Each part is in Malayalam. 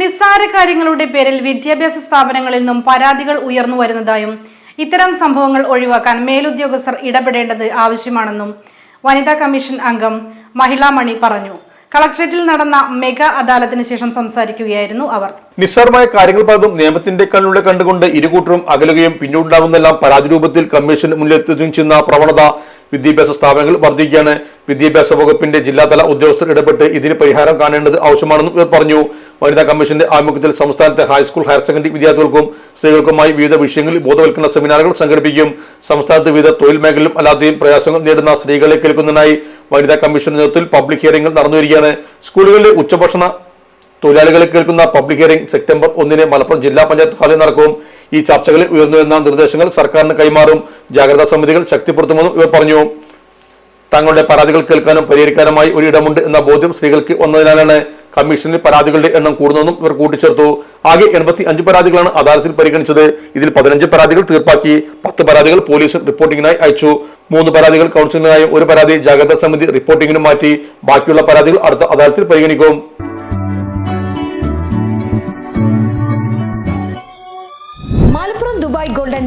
നിസ്സാര കാര്യങ്ങളുടെ പേരിൽ വിദ്യാഭ്യാസ സ്ഥാപനങ്ങളിൽ നിന്നും പരാതികൾ ഉയർന്നു വരുന്നതായും ഇത്തരം സംഭവങ്ങൾ ഒഴിവാക്കാൻ മേലുദ്യോഗസ്ഥർ ഇടപെടേണ്ടത് ആവശ്യമാണെന്നും വനിതാ കമ്മീഷൻ അംഗം മഹിളാമണി പറഞ്ഞു. കളക്ട്രേറ്റിൽ നടന്ന മെഗാ അദാലത്തിന് ശേഷം സംസാരിക്കുകയായിരുന്നു അവർ. നിസ്സാരമായ കാര്യങ്ങൾ പലതും നിയമത്തിന്റെ കണ്ണിലൂടെ കണ്ടുകൊണ്ട് ഇരുകൂട്ടരും അകലുകയും പിന്നീടുണ്ടാകുന്നെല്ലാം പരാതി രൂപത്തിൽ കമ്മീഷൻ മുന്നിലെത്തുകയും ചെയ്യുന്ന പ്രവണത വിദ്യാഭ്യാസ സ്ഥാപനങ്ങൾ വർദ്ധിക്കുകയാണ്. വിദ്യാഭ്യാസ വകുപ്പിന്റെ ജില്ലാതല ഉദ്യോഗസ്ഥർ ഇടപെട്ട് ഇതിന് പരിഹാരം കാണേണ്ടത് ആവശ്യമാണെന്നും ഇവർ പറഞ്ഞു. വനിതാ കമ്മീഷന്റെ ആഭിമുഖ്യത്തിൽ സംസ്ഥാനത്തെ ഹൈസ്കൂൾ ഹയർ സെക്കൻഡറി വിദ്യാർത്ഥികൾക്കും സ്ത്രീകൾക്കുമായി വിവിധ വിഷയങ്ങളിൽ ബോധവൽക്കരണ സെമിനാറുകൾ സംഘടിപ്പിക്കും. സംസ്ഥാനത്ത് വിവിധ തൊഴിൽ മേഖലയിലും അല്ലാതെയും പ്രയാസങ്ങൾ നേരിടുന്ന സ്ത്രീകളെ കേൾക്കുന്നതിനായി വനിതാ കമ്മീഷന്റെ നേതൃത്വത്തിൽ പബ്ലിക് ഹിയറിംഗുകൾ നടന്നുവരികയാണ്. സ്കൂളുകളിലെ ഉച്ചഭക്ഷണ തൊഴിലാളികളെ കേൾക്കുന്ന പബ്ലിക് ഹിയറിംഗ് സെപ്റ്റംബർ ഒന്നിന് മലപ്പുറം ജില്ലാ പഞ്ചായത്ത് ഹാളിൽ നടക്കും. ഈ ചർച്ചകളിൽ ഉയർന്നുവരുന്ന നിർദ്ദേശങ്ങൾ സർക്കാരിന് കൈമാറും. ജാഗ്രതാ സമിതികൾ ശക്തിപ്പെടുത്തുമെന്നും ഇവർ പറഞ്ഞു. തങ്ങളുടെ പരാതികൾ കേൾക്കാനും പരിഹരിക്കാനുമായി ഒരു ഇടമുണ്ട് എന്ന ബോധ്യം സ്ത്രീകൾക്ക് വന്നതിനാലാണ് കമ്മീഷനിൽ പരാതികളുടെ എണ്ണം കൂടുന്നതെന്നും ഇവർ കൂട്ടിച്ചേർത്തു. ആകെ എൺപത്തി അഞ്ച് പരാതികളാണ് അദാലത്തിൽ പരിഗണിച്ചത്. ഇതിൽ പതിനഞ്ച് പരാതികൾ തീർപ്പാക്കി. പത്ത് പരാതികൾ പോലീസ് റിപ്പോർട്ടിംഗിനായി അയച്ചു. മൂന്ന് പരാതികൾ കൗൺസിലിനായും ഒരു പരാതി ജാഗ്രതാ സമിതി റിപ്പോർട്ടിംഗിനും മാറ്റി. ബാക്കിയുള്ള പരാതികൾ അടുത്ത അദാലത്തിൽ പരിഗണിക്കും.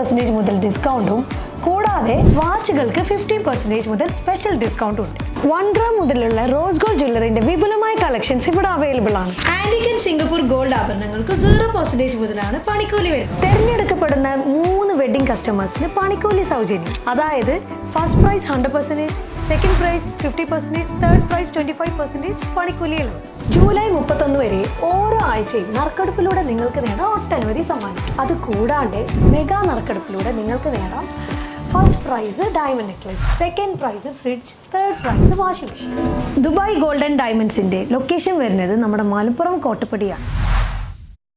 ഫൈവ് പെർസെന്റേജ് മുതൽ ഡിസ്കൗണ്ടും കൂടാതെ വാച്ചുകൾക്ക് ഫിഫ്റ്റി പെർസെന്റേജ് മുതൽ സ്പെഷ്യൽ ഡിസ്കൗണ്ട് ഉണ്ട്. വൺ ഗ്രാം മുതലുള്ള റോസ് ഗോൾഡ് ജ്വല്ലറിന്റെ വിപുലമായ കളക്ഷൻസ് ഇവിടെ അവൈലബിൾ ആണ്. ആന്റിക് ആൻഡ് സിംഗപ്പൂർ ഗോൾഡ് ആഭരണങ്ങൾക്ക് സീറോ പെർസെന്റേജ് മുതലാണ് പണിക്കൂലി വരുന്നത്. തിരഞ്ഞെടുക്കപ്പെടുന്ന മൂന്ന് വെഡിങ് കസ്റ്റമേഴ്സിന് പണിക്കൂലി സൗജന്യം. അതായത് first prize hundred percentage second prize fifty percentage third prize twenty five percentage പണിക്കൂലിയിലാണ് July മുപ്പത്തൊന്ന് വരെ ഓരോ ആഴ്ചയും നറുക്കെടുപ്പിലൂടെ നിങ്ങൾക്ക് നേടാം ഒട്ടനവധി സമ്മാനം. അത് കൂടാണ്ട് മെഗാ നറുക്കെടുപ്പിലൂടെ നിങ്ങൾക്ക് നേടാം first prize diamond necklace second prize fridge third prize washing machine Dubai golden ഡയമണ്ട്സിന്റെ location വരുന്നത് നമ്മുടെ മലപ്പുറം കോട്ടപ്പടിയാണ്.